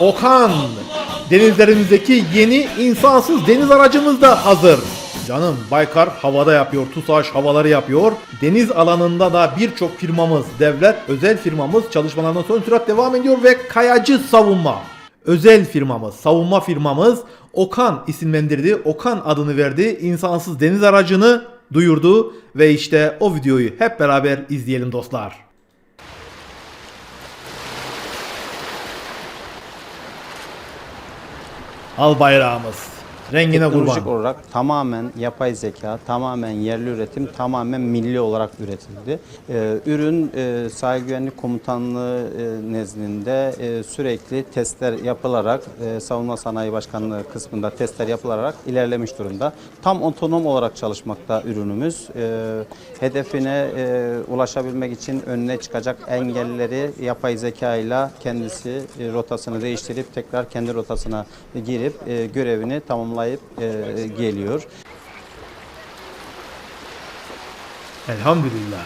Okan. Denizlerimizdeki yeni insansız deniz aracımız da hazır. Canım Baykar havada yapıyor, TUSAŞ havaları yapıyor. Deniz alanında da birçok firmamız, devlet, özel firmamız çalışmalarına son sürat devam ediyor ve kayacı savunma. Özel firmamız, savunma firmamız Okan isimlendirdi. Okan adını verdi. İnsansız deniz aracını duyurdu ve işte o videoyu hep beraber izleyelim dostlar. Al bayrağımız. Rengine Teknolojik kurban. olarak tamamen yapay zeka, tamamen yerli üretim, tamamen milli olarak üretildi. Ee, ürün e, sahil güvenlik komutanlığı e, nezdinde e, sürekli testler yapılarak, e, savunma sanayi başkanlığı kısmında testler yapılarak ilerlemiş durumda. Tam otonom olarak çalışmakta ürünümüz. E, hedefine e, ulaşabilmek için önüne çıkacak engelleri yapay zeka ile kendisi e, rotasını değiştirip tekrar kendi rotasına girip e, görevini tamamlayıp e, geliyor. Elhamdülillah.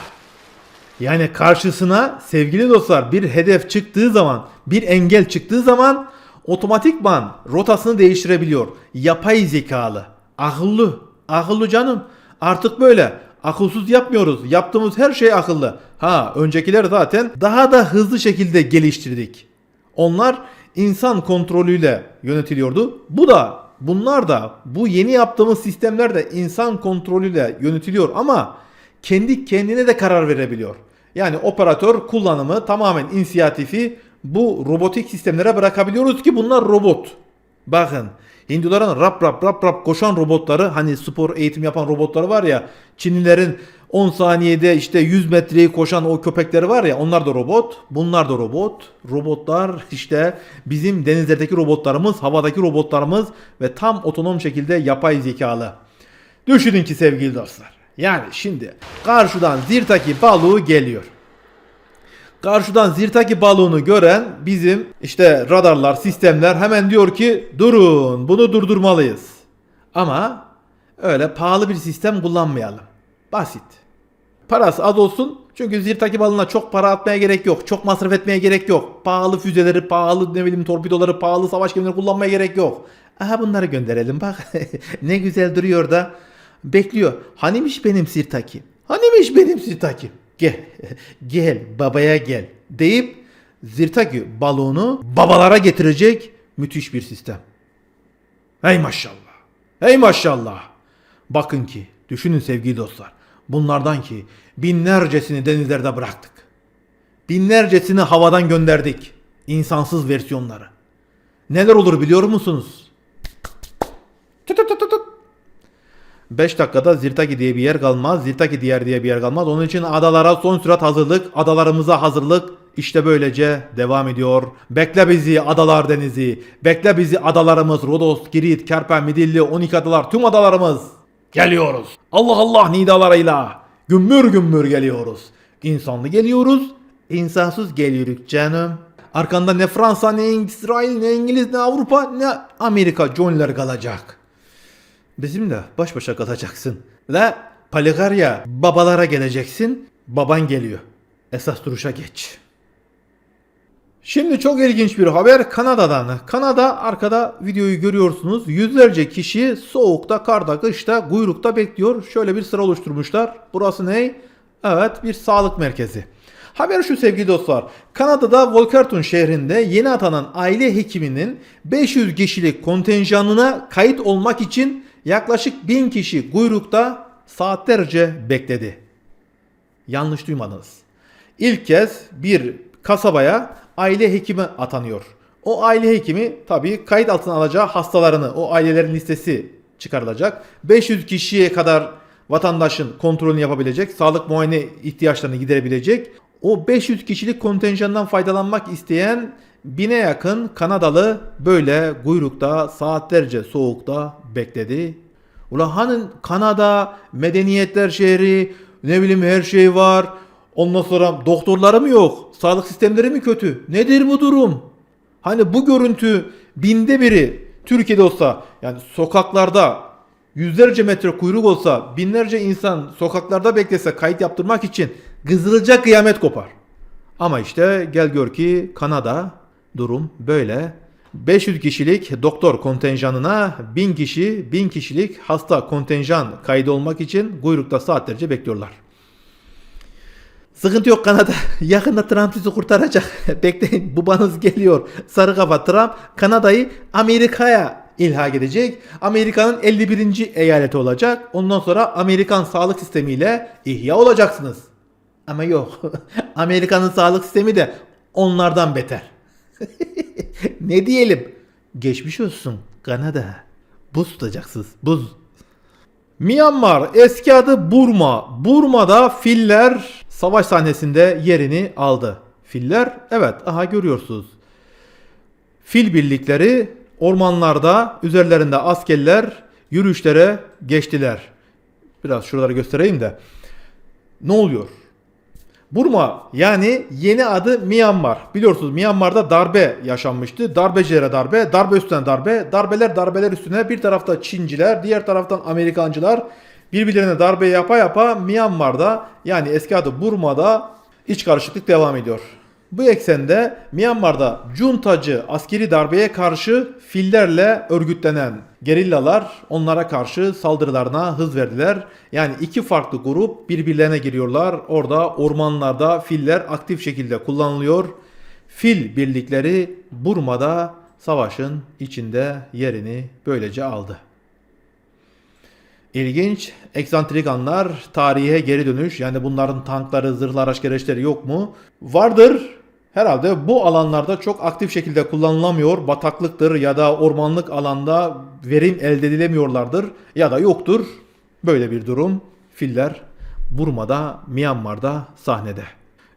Yani karşısına sevgili dostlar bir hedef çıktığı zaman, bir engel çıktığı zaman otomatikman rotasını değiştirebiliyor. Yapay zekalı, akıllı, akıllı canım. Artık böyle akılsız yapmıyoruz. Yaptığımız her şey akıllı. Ha öncekiler zaten daha da hızlı şekilde geliştirdik. Onlar insan kontrolüyle yönetiliyordu. Bu da bunlar da bu yeni yaptığımız sistemler de insan kontrolüyle yönetiliyor ama kendi kendine de karar verebiliyor. Yani operatör kullanımı tamamen inisiyatifi bu robotik sistemlere bırakabiliyoruz ki bunlar robot. Bakın Hinduların rap rap rap rap koşan robotları hani spor eğitim yapan robotları var ya Çinlilerin 10 saniyede işte 100 metreyi koşan o köpekleri var ya onlar da robot. Bunlar da robot. Robotlar işte bizim denizlerdeki robotlarımız, havadaki robotlarımız ve tam otonom şekilde yapay zekalı. Düşünün ki sevgili dostlar. Yani şimdi karşıdan Zirtaki balığı geliyor. Karşıdan Zirtaki balığını gören bizim işte radarlar, sistemler hemen diyor ki durun bunu durdurmalıyız. Ama öyle pahalı bir sistem kullanmayalım. Basit. Parası az olsun çünkü Zirtaki balığına çok para atmaya gerek yok. Çok masraf etmeye gerek yok. Pahalı füzeleri, pahalı ne bileyim torpidoları, pahalı savaş gemileri kullanmaya gerek yok. Aha bunları gönderelim bak. ne güzel duruyor da. Bekliyor. Hanimiş benim Sirtaki? Hanimiş benim Sirtaki? Gel, gel babaya gel deyip Zirtaki balonu babalara getirecek müthiş bir sistem. Hey maşallah. Hey maşallah. Bakın ki düşünün sevgili dostlar. Bunlardan ki binlercesini denizlerde bıraktık. Binlercesini havadan gönderdik. İnsansız versiyonları. Neler olur biliyor musunuz? Tut tut tut tut. 5 dakikada Zirtaki diye bir yer kalmaz. Zirtaki diğer diye bir yer kalmaz. Onun için adalara son sürat hazırlık. Adalarımıza hazırlık. İşte böylece devam ediyor. Bekle bizi adalar denizi. Bekle bizi adalarımız. Rodos, Girit, Kerpen, Midilli, 12 adalar. Tüm adalarımız. Geliyoruz. Allah Allah nidalarıyla. Gümbür gümbür geliyoruz. İnsanlı geliyoruz. insansız geliyoruz canım. Arkanda ne Fransa, ne İsrail, ne İngiliz, ne Avrupa, ne Amerika John'ler kalacak. Bizimle baş başa kalacaksın. Ve Paligarya babalara geleceksin. Baban geliyor. Esas duruşa geç. Şimdi çok ilginç bir haber Kanada'dan. Kanada arkada videoyu görüyorsunuz. Yüzlerce kişi soğukta, karda, kışta, kuyrukta bekliyor. Şöyle bir sıra oluşturmuşlar. Burası ne? Evet bir sağlık merkezi. Haber şu sevgili dostlar. Kanada'da Volkerton şehrinde yeni atanan aile hekiminin 500 kişilik kontenjanına kayıt olmak için yaklaşık 1000 kişi kuyrukta saatlerce bekledi. Yanlış duymadınız. İlk kez bir kasabaya aile hekimi atanıyor. O aile hekimi tabii kayıt altına alacağı hastalarını, o ailelerin listesi çıkarılacak. 500 kişiye kadar vatandaşın kontrolünü yapabilecek, sağlık muayene ihtiyaçlarını giderebilecek. O 500 kişilik kontenjandan faydalanmak isteyen bine yakın Kanadalı böyle kuyrukta saatlerce soğukta bekledi. Ula hani Kanada medeniyetler şehri ne bileyim her şey var. Ondan sonra doktorları mı yok? Sağlık sistemleri mi kötü? Nedir bu durum? Hani bu görüntü binde biri Türkiye'de olsa yani sokaklarda yüzlerce metre kuyruk olsa binlerce insan sokaklarda beklese kayıt yaptırmak için kızılca kıyamet kopar. Ama işte gel gör ki Kanada durum böyle. 500 kişilik doktor kontenjanına 1000 kişi 1000 kişilik hasta kontenjan kaydı olmak için kuyrukta saatlerce bekliyorlar. Sıkıntı yok Kanada. Yakında Trump sizi kurtaracak. Bekleyin babanız geliyor. Sarı kafa Trump Kanada'yı Amerika'ya ilhak edecek. Amerika'nın 51. eyaleti olacak. Ondan sonra Amerikan sağlık sistemiyle ihya olacaksınız. Ama yok. Amerika'nın sağlık sistemi de onlardan beter. ne diyelim? Geçmiş olsun Kanada. Buz tutacaksınız. Buz. Myanmar eski adı Burma. Burma'da filler savaş sahnesinde yerini aldı. Filler evet aha görüyorsunuz. Fil birlikleri ormanlarda üzerlerinde askerler yürüyüşlere geçtiler. Biraz şuraları göstereyim de. Ne oluyor? Burma yani yeni adı Myanmar. Biliyorsunuz Myanmar'da darbe yaşanmıştı. Darbecilere darbe, darbe üstüne darbe, darbeler darbeler üstüne bir tarafta Çinciler, diğer taraftan Amerikancılar birbirlerine darbe yapa yapa Myanmar'da yani eski adı Burma'da iç karışıklık devam ediyor. Bu eksende Myanmar'da cuntacı askeri darbeye karşı fillerle örgütlenen gerillalar onlara karşı saldırılarına hız verdiler. Yani iki farklı grup birbirlerine giriyorlar. Orada ormanlarda filler aktif şekilde kullanılıyor. Fil birlikleri Burma'da savaşın içinde yerini böylece aldı. İlginç, eksantrik anlar, tarihe geri dönüş. Yani bunların tankları, zırhlı araç gereçleri yok mu? Vardır. Herhalde bu alanlarda çok aktif şekilde kullanılamıyor. Bataklıktır ya da ormanlık alanda verim elde edilemiyorlardır ya da yoktur. Böyle bir durum. Filler Burma'da, Myanmar'da sahnede.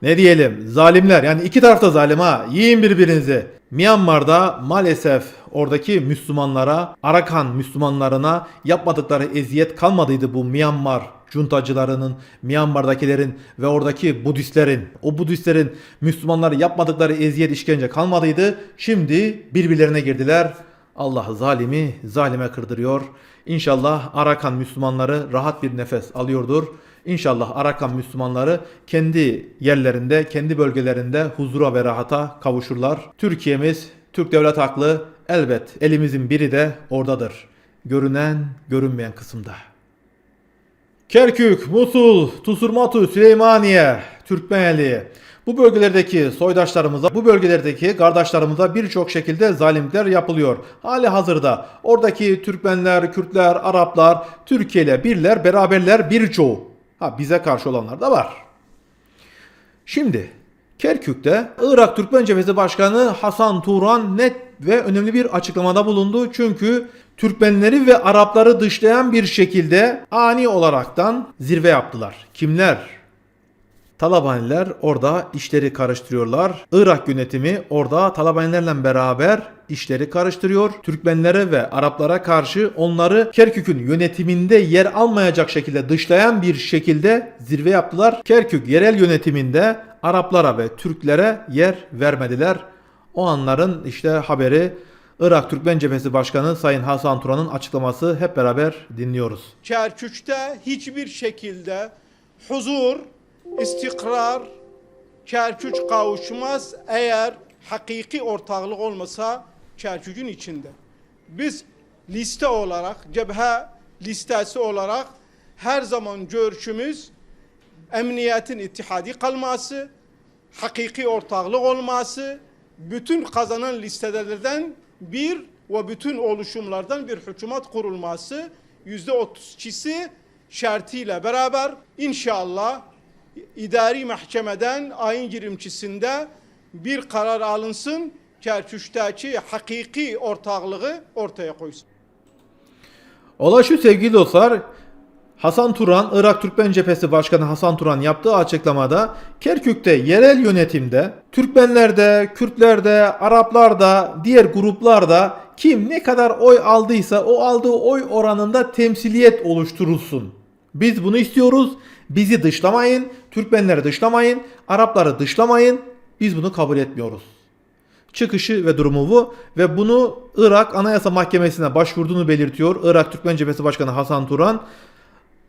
Ne diyelim zalimler yani iki tarafta zalim ha yiyin birbirinizi. Myanmar'da maalesef oradaki Müslümanlara, Arakan Müslümanlarına yapmadıkları eziyet kalmadıydı bu Myanmar cuntacılarının, Myanmar'dakilerin ve oradaki Budistlerin, o Budistlerin Müslümanları yapmadıkları eziyet işkence kalmadıydı. Şimdi birbirlerine girdiler. Allah zalimi zalime kırdırıyor. İnşallah Arakan Müslümanları rahat bir nefes alıyordur. İnşallah Arakan Müslümanları kendi yerlerinde, kendi bölgelerinde huzura ve rahata kavuşurlar. Türkiye'miz, Türk devlet haklı elbet elimizin biri de oradadır. Görünen, görünmeyen kısımda. Kerkük, Musul, Tusurmatu, Süleymaniye, Türkmeneli. Bu bölgelerdeki soydaşlarımıza, bu bölgelerdeki kardeşlerimize birçok şekilde zalimler yapılıyor. Hali hazırda oradaki Türkmenler, Kürtler, Araplar, Türkiye ile birler, beraberler birçoğu. Ha bize karşı olanlar da var. Şimdi Kerkük'te Irak Türkmen Cephesi Başkanı Hasan Turan net ve önemli bir açıklamada bulundu. Çünkü Türkmenleri ve Arapları dışlayan bir şekilde ani olaraktan zirve yaptılar. Kimler? Talabaniler orada işleri karıştırıyorlar. Irak yönetimi orada Talabanilerle beraber işleri karıştırıyor. Türkmenlere ve Araplara karşı onları Kerkük'ün yönetiminde yer almayacak şekilde dışlayan bir şekilde zirve yaptılar. Kerkük yerel yönetiminde Araplara ve Türklere yer vermediler. O anların işte haberi Irak Türkmen Cephesi Başkanı Sayın Hasan Turan'ın açıklaması hep beraber dinliyoruz. Kerkük'te hiçbir şekilde huzur, istikrar, Kerkük kavuşmaz eğer hakiki ortaklık olmasa Kerkük'ün içinde. Biz liste olarak, cephe listesi olarak her zaman görüşümüz emniyetin ittihadi kalması, hakiki ortaklık olması, bütün kazanan listelerden bir ve bütün oluşumlardan bir hükümet kurulması yüzde otuzkisi şartıyla beraber inşallah idari mahkemeden ayın 22'sinde bir karar alınsın Kerkük'teki hakiki ortaklığı ortaya koysun. Olay şu sevgili dostlar. Hasan Turan, Irak Türkmen Cephesi Başkanı Hasan Turan yaptığı açıklamada Kerkük'te yerel yönetimde Türkmenlerde, Kürtlerde, Araplarda, diğer gruplarda kim ne kadar oy aldıysa o aldığı oy oranında temsiliyet oluşturulsun. Biz bunu istiyoruz. Bizi dışlamayın, Türkmenleri dışlamayın, Arapları dışlamayın. Biz bunu kabul etmiyoruz çıkışı ve durumu bu ve bunu Irak Anayasa Mahkemesi'ne başvurduğunu belirtiyor. Irak Türkmen Cephesi Başkanı Hasan Turan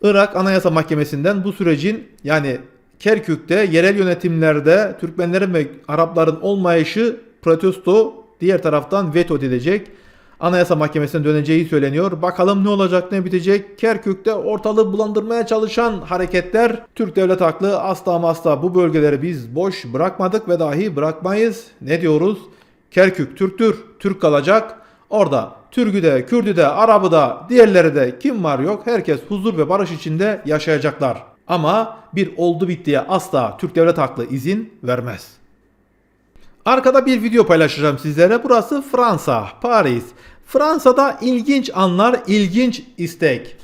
Irak Anayasa Mahkemesi'nden bu sürecin yani Kerkük'te yerel yönetimlerde Türkmenlerin ve Arapların olmayışı protesto Diğer taraftan veto edilecek. Anayasa Mahkemesi'ne döneceği söyleniyor. Bakalım ne olacak ne bitecek. Kerkük'te ortalığı bulandırmaya çalışan hareketler. Türk devlet haklı asla ama asla bu bölgeleri biz boş bırakmadık ve dahi bırakmayız. Ne diyoruz? Kerkük Türktür, Türk kalacak. Orada Türk'ü de, Kürd'ü de, Arap'ı da, diğerleri de kim var yok herkes huzur ve barış içinde yaşayacaklar. Ama bir oldu bittiye asla Türk devlet haklı izin vermez. Arkada bir video paylaşacağım sizlere. Burası Fransa, Paris. Fransa'da ilginç anlar, ilginç istek.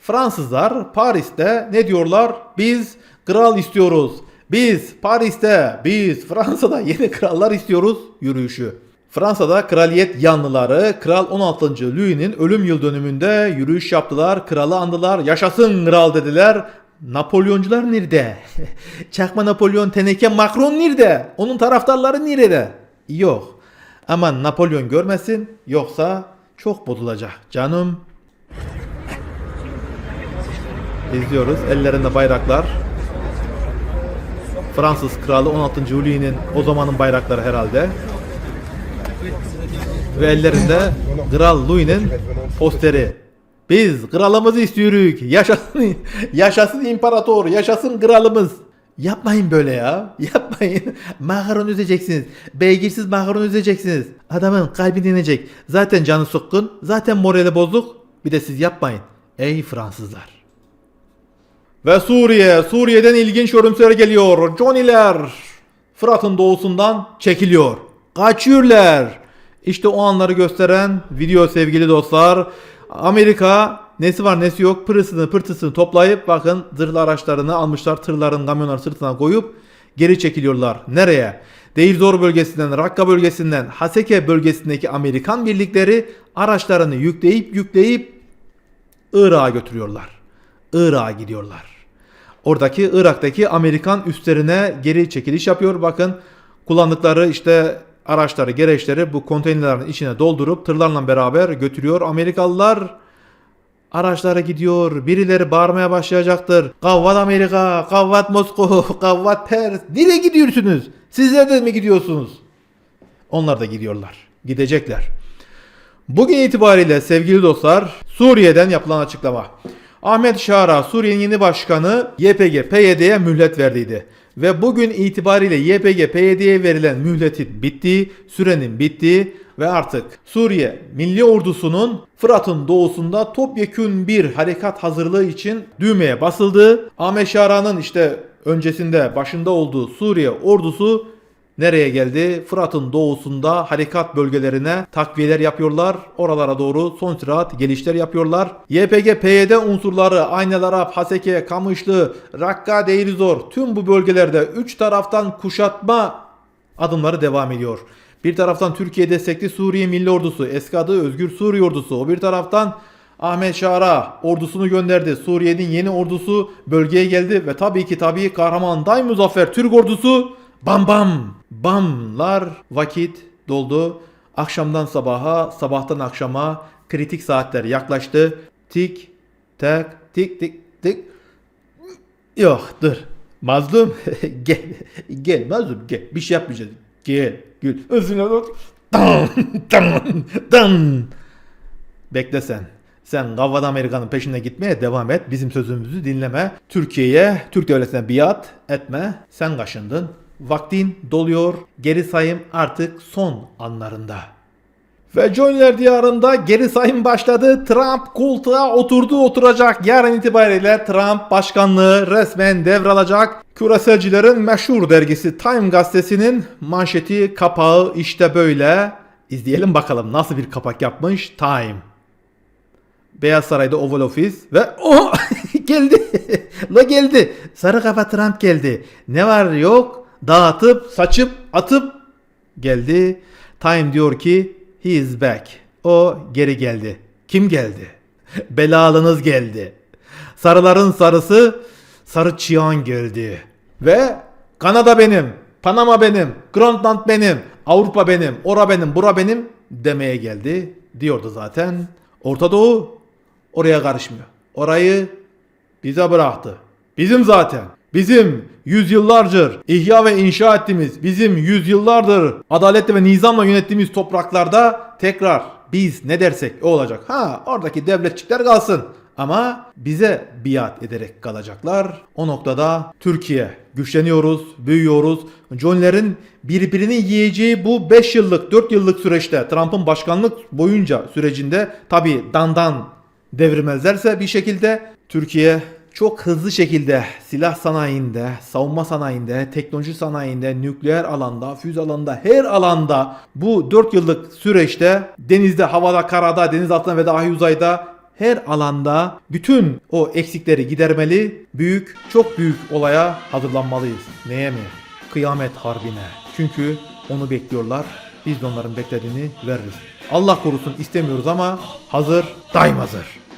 Fransızlar Paris'te ne diyorlar? Biz kral istiyoruz. Biz Paris'te, biz Fransa'da yeni krallar istiyoruz yürüyüşü. Fransa'da kraliyet yanlıları Kral 16. Louis'nin ölüm yıl dönümünde yürüyüş yaptılar. Kralı andılar. Yaşasın kral dediler. Napolyoncular nerede? Çakma Napolyon teneke Macron nerede? Onun taraftarları nerede? Yok. Aman Napolyon görmesin yoksa çok bozulacak canım. İzliyoruz. Ellerinde bayraklar. Fransız kralı 16. Louis'nin o zamanın bayrakları herhalde. Ve ellerinde Kral Louis'nin posteri. Biz kralımızı istiyoruz. Yaşasın, yaşasın imparator, yaşasın kralımız. Yapmayın böyle ya. Yapmayın. Maharon üzeceksiniz. Beygirsiz maharon üzeceksiniz. Adamın kalbi dinecek. Zaten canı sıkkın. Zaten morali bozuk. Bir de siz yapmayın. Ey Fransızlar. Ve Suriye. Suriye'den ilginç yorumlar geliyor. Johnny'ler Fırat'ın doğusundan çekiliyor. Kaçıyorlar. İşte o anları gösteren video sevgili dostlar. Amerika nesi var nesi yok pırısını pırtısını toplayıp bakın zırhlı araçlarını almışlar tırların kamyonlar sırtına koyup geri çekiliyorlar. Nereye? Deirzor bölgesinden, Rakka bölgesinden, Haseke bölgesindeki Amerikan birlikleri araçlarını yükleyip yükleyip Irak'a götürüyorlar. Irak'a gidiyorlar. Oradaki Irak'taki Amerikan üslerine geri çekiliş yapıyor. Bakın kullandıkları işte araçları, gereçleri bu konteynerlerin içine doldurup tırlarla beraber götürüyor. Amerikalılar araçlara gidiyor. Birileri bağırmaya başlayacaktır. Kavvat Amerika, kavvat Moskova, kavvat Pers. Nereye gidiyorsunuz? Sizler de mi gidiyorsunuz? Onlar da gidiyorlar. Gidecekler. Bugün itibariyle sevgili dostlar Suriye'den yapılan açıklama. Ahmet Şara Suriye'nin yeni başkanı YPG PYD'ye mühlet verdiydi. Ve bugün itibariyle YPG PYD'ye verilen mühletin bittiği, sürenin bittiği ve artık Suriye Milli Ordusu'nun Fırat'ın doğusunda topyekün bir harekat hazırlığı için düğmeye basıldı. Ahmet Şara'nın işte öncesinde başında olduğu Suriye ordusu Nereye geldi? Fırat'ın doğusunda harekat bölgelerine takviyeler yapıyorlar. Oralara doğru son sürat gelişler yapıyorlar. YPG, PYD unsurları Aynel Arap, Haseke, Kamışlı, Rakka, Deirizor tüm bu bölgelerde 3 taraftan kuşatma adımları devam ediyor. Bir taraftan Türkiye destekli Suriye Milli Ordusu, eski adı Özgür Suriye Ordusu. O bir taraftan Ahmet Şara ordusunu gönderdi. Suriye'nin yeni ordusu bölgeye geldi ve tabii ki tabii kahraman Day Muzaffer Türk ordusu bam bam bamlar vakit doldu. Akşamdan sabaha, sabahtan akşama kritik saatler yaklaştı. Tik tak tik tik tik. Yok dur. Mazlum gel. Gel mazlum gel. Bir şey yapmayacağız. Gel. Gül. Özüne dur. Dan dan dan. Bekle sen. Sen Gavvad Amerika'nın peşine gitmeye devam et. Bizim sözümüzü dinleme. Türkiye'ye, Türk devletine biat etme. Sen kaşındın. Vaktin doluyor. Geri sayım artık son anlarında. Ve Johnny'ler diyarında geri sayım başladı. Trump koltuğa oturdu oturacak. Yarın itibariyle Trump başkanlığı resmen devralacak. Küreselcilerin meşhur dergisi Time gazetesinin manşeti kapağı işte böyle. İzleyelim bakalım nasıl bir kapak yapmış Time. Beyaz Saray'da Oval Office ve o geldi. La geldi. Sarı kafa Trump geldi. Ne var yok dağıtıp saçıp atıp geldi. Time diyor ki he is back. O geri geldi. Kim geldi? Belalınız geldi. Sarıların sarısı sarı çiyan geldi. Ve Kanada benim, Panama benim, Grönland benim, Avrupa benim, ora benim, bura benim demeye geldi. Diyordu zaten. Orta Doğu oraya karışmıyor. Orayı bize bıraktı. Bizim zaten. Bizim yüzyıllardır ihya ve inşa ettiğimiz, bizim yüzyıllardır adaletle ve nizamla yönettiğimiz topraklarda tekrar biz ne dersek o olacak. Ha oradaki devletçikler kalsın. Ama bize biat ederek kalacaklar. O noktada Türkiye güçleniyoruz, büyüyoruz. John'lerin birbirini yiyeceği bu 5 yıllık, 4 yıllık süreçte Trump'ın başkanlık boyunca sürecinde tabi dandan devirmezlerse bir şekilde Türkiye çok hızlı şekilde silah sanayinde, savunma sanayinde, teknoloji sanayinde, nükleer alanda, füze alanında, her alanda bu 4 yıllık süreçte denizde, havada, karada, deniz altında ve dahi uzayda her alanda bütün o eksikleri gidermeli, büyük, çok büyük olaya hazırlanmalıyız. Neye mi? Kıyamet harbine. Çünkü onu bekliyorlar. Biz de onların beklediğini veririz. Allah korusun istemiyoruz ama hazır, daim hazır.